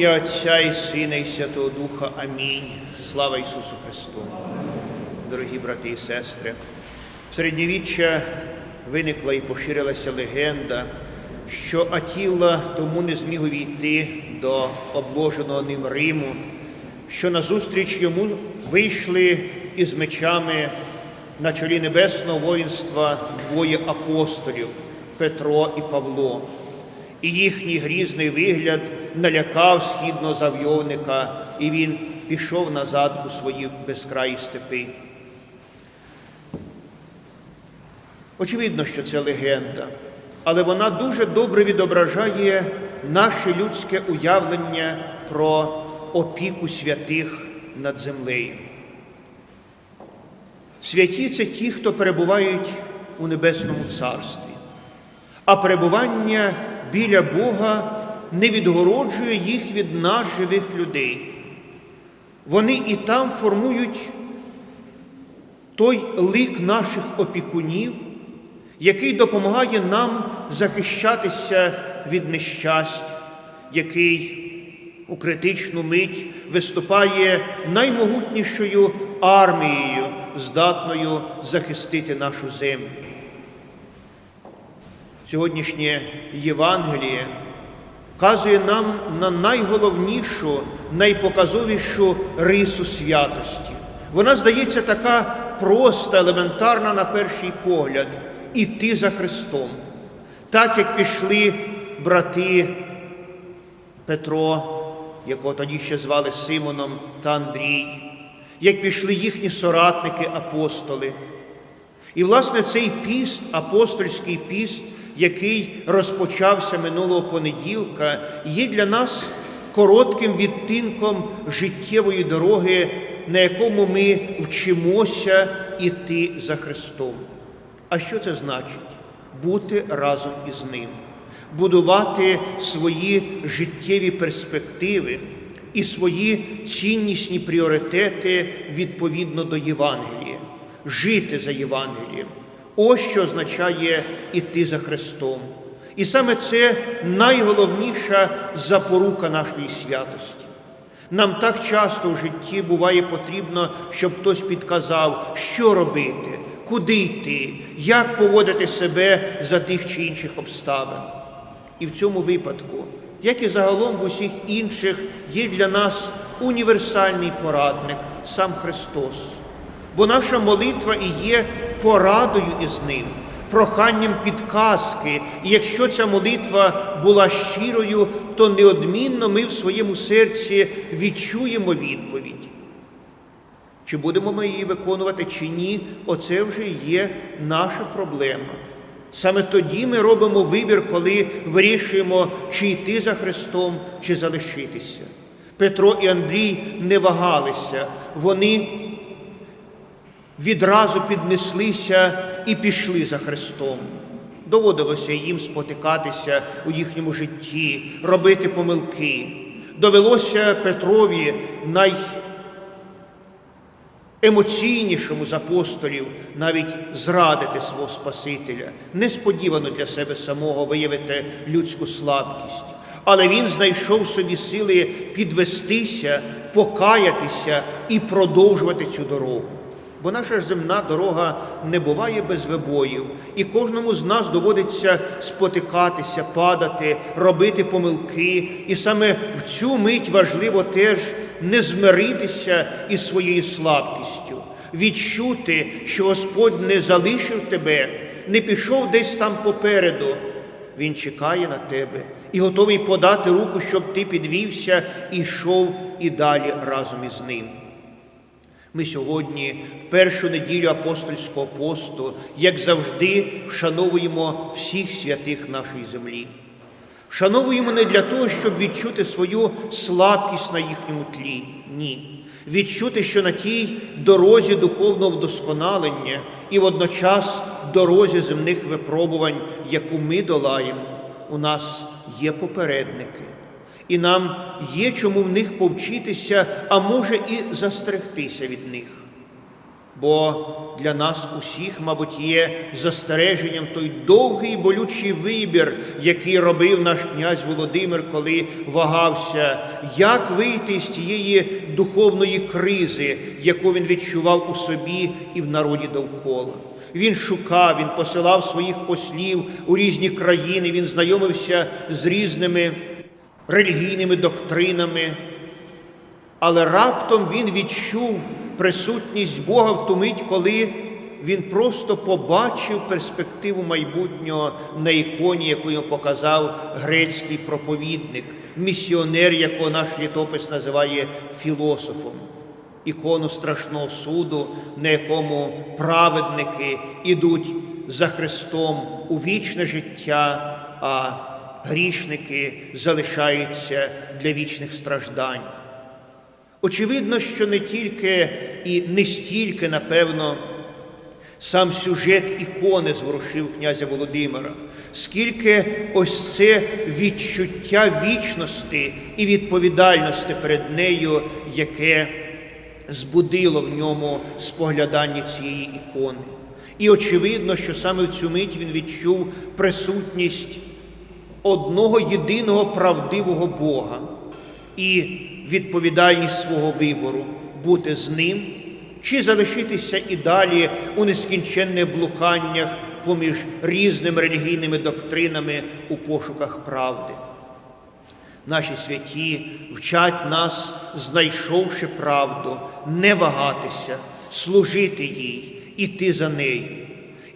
ім'я Отця і Сина, і Святого Духа. Амінь. Слава Ісусу Христу. Дорогі брати і сестри, в середньовіччя виникла і поширилася легенда, що Атіла тому не зміг увійти до обложеного ним Риму, що назустріч йому вийшли із мечами на чолі небесного воїнства двоє апостолів Петро і Павло. І їхній грізний вигляд налякав східного завйовника, і він пішов назад у свої безкраї степи. Очевидно, що це легенда, але вона дуже добре відображає наше людське уявлення про опіку святих над землею. Святі це ті, хто перебувають у Небесному Царстві, а перебування біля Бога не відгороджує їх від нас, живих людей. Вони і там формують той лик наших опікунів, який допомагає нам захищатися від нещасть, який у критичну мить виступає наймогутнішою армією, здатною захистити нашу землю. Сьогоднішнє Євангеліє вказує нам на найголовнішу, найпоказовішу рису святості. Вона здається така проста, елементарна на перший погляд іти за Христом. Так як пішли брати Петро, якого тоді ще звали Симоном та Андрій, як пішли їхні соратники, апостоли. І, власне, цей піст, апостольський піст, який розпочався минулого понеділка, є для нас коротким відтинком життєвої дороги, на якому ми вчимося іти за Христом. А що це значить? Бути разом із Ним, будувати свої життєві перспективи і свої ціннісні пріоритети відповідно до Євангелія, жити за Євангелієм. Ось що означає іти за Христом. І саме це найголовніша запорука нашої святості. Нам так часто в житті буває потрібно, щоб хтось підказав, що робити, куди йти, як поводити себе за тих чи інших обставин. І в цьому випадку, як і загалом в усіх інших, є для нас універсальний порадник сам Христос. Бо наша молитва і є порадою із Ним, проханням підказки. І якщо ця молитва була щирою, то неодмінно ми в своєму серці відчуємо відповідь. Чи будемо ми її виконувати, чи ні, оце вже є наша проблема. Саме тоді ми робимо вибір, коли вирішуємо, чи йти за Христом, чи залишитися. Петро і Андрій не вагалися, вони відразу піднеслися і пішли за Христом. Доводилося їм спотикатися у їхньому житті, робити помилки. Довелося Петрові найемоційнішому з апостолів навіть зрадити свого Спасителя, несподівано для себе самого виявити людську слабкість. Але він знайшов собі сили підвестися, покаятися і продовжувати цю дорогу. Бо наша земна дорога не буває без вибоїв, і кожному з нас доводиться спотикатися, падати, робити помилки. І саме в цю мить важливо теж не змиритися із своєю слабкістю, відчути, що Господь не залишив тебе, не пішов десь там попереду. Він чекає на тебе і готовий подати руку, щоб ти підвівся і йшов і далі разом із ним. Ми сьогодні, в першу неділю апостольського посту, як завжди, вшановуємо всіх святих нашої землі. Вшановуємо не для того, щоб відчути свою слабкість на їхньому тлі. Ні. Відчути, що на тій дорозі духовного вдосконалення і водночас дорозі земних випробувань, яку ми долаємо, у нас є попередники. І нам є чому в них повчитися, а може і застерегтися від них. Бо для нас усіх, мабуть, є застереженням той довгий болючий вибір, який робив наш князь Володимир, коли вагався, як вийти з тієї духовної кризи, яку він відчував у собі і в народі довкола. Він шукав, він посилав своїх послів у різні країни, він знайомився з різними релігійними доктринами, але раптом він відчув присутність Бога в ту мить, коли він просто побачив перспективу майбутнього на іконі, яку йому показав грецький проповідник, місіонер, якого наш літопис називає філософом. Ікону страшного суду, на якому праведники ідуть за Христом у вічне життя, а грішники залишаються для вічних страждань. Очевидно, що не тільки і не стільки, напевно, сам сюжет ікони зворушив князя Володимира, скільки ось це відчуття вічності і відповідальності перед нею, яке збудило в ньому споглядання цієї ікони. І очевидно, що саме в цю мить він відчув присутність одного єдиного правдивого Бога і відповідальність свого вибору бути з ним чи залишитися і далі у нескінченних блуканнях поміж різними релігійними доктринами у пошуках правди. Наші святі вчать нас, знайшовши правду, не вагатися, служити їй, іти за нею.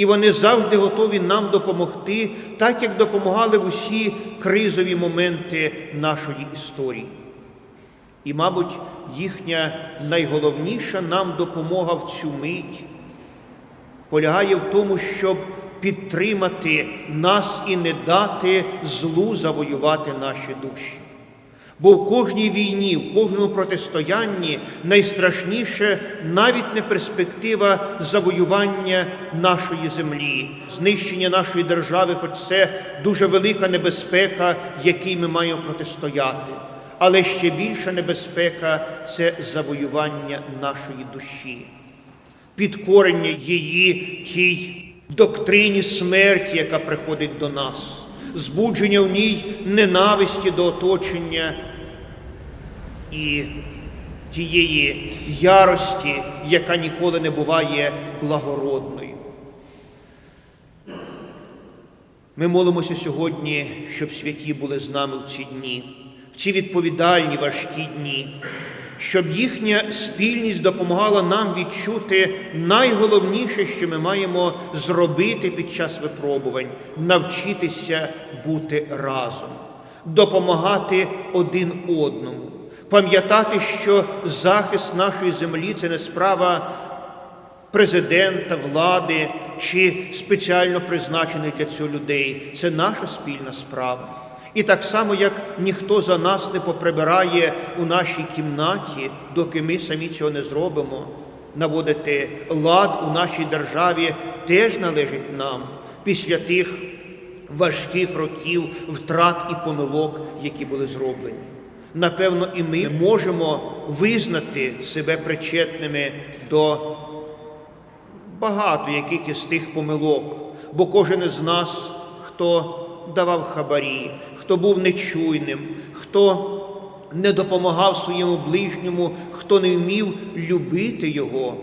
І вони завжди готові нам допомогти, так як допомагали в усі кризові моменти нашої історії. І, мабуть, їхня найголовніша нам допомога в цю мить полягає в тому, щоб підтримати нас і не дати злу завоювати наші душі. Бо в кожній війні, в кожному протистоянні найстрашніше навіть не перспектива завоювання нашої землі, знищення нашої держави, хоч це дуже велика небезпека, якій ми маємо протистояти. Але ще більша небезпека це завоювання нашої душі, підкорення її тій доктрині смерті, яка приходить до нас, збудження в ній ненависті до оточення і тієї ярості, яка ніколи не буває благородною. Ми молимося сьогодні, щоб святі були з нами в ці дні, в ці відповідальні важкі дні, щоб їхня спільність допомагала нам відчути найголовніше, що ми маємо зробити під час випробувань навчитися бути разом, допомагати один одному, пам'ятати, що захист нашої землі це не справа президента, влади чи спеціально призначених для цього людей. Це наша спільна справа. І так само, як ніхто за нас не поприбирає у нашій кімнаті, доки ми самі цього не зробимо, наводити лад у нашій державі теж належить нам після тих важких років втрат і помилок, які були зроблені. Напевно, і ми можемо визнати себе причетними до багато яких із тих помилок, бо кожен із нас, хто давав хабарі, хто був нечуйним, хто не допомагав своєму ближньому, хто не вмів любити його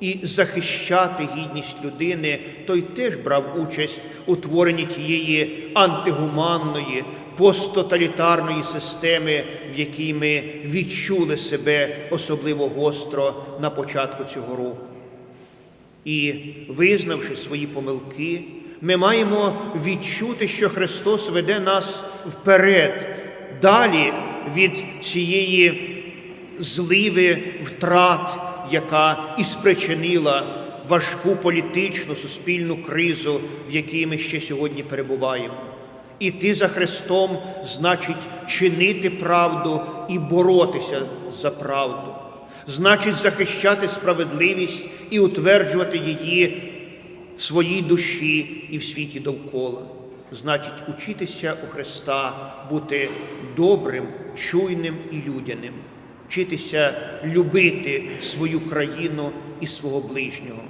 і захищати гідність людини, той теж брав участь у творенні тієї антигуманної, посттоталітарної системи, в якій ми відчули себе особливо гостро на початку цього року. І, визнавши свої помилки, ми маємо відчути, що Христос веде нас вперед, далі від цієї зливи втрат, яка і спричинила важку політичну суспільну кризу, в якій ми ще сьогодні перебуваємо. Іти за Христом значить чинити правду і боротися за правду значить захищати справедливість і утверджувати її в своїй душі і в світі довкола. Значить, учитися у Христа бути добрим, чуйним і людяним. Вчитися любити свою країну і свого ближнього.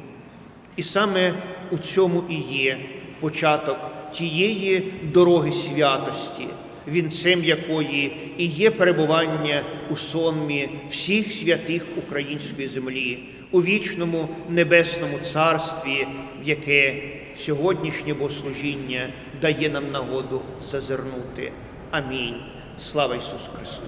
І саме у цьому і є початок тієї дороги святості, вінцем якої і є перебування у сонмі всіх святих української землі, у вічному небесному царстві, в яке сьогоднішнє богослужіння дає нам нагоду зазирнути. Амінь. Слава Ісусу Христу!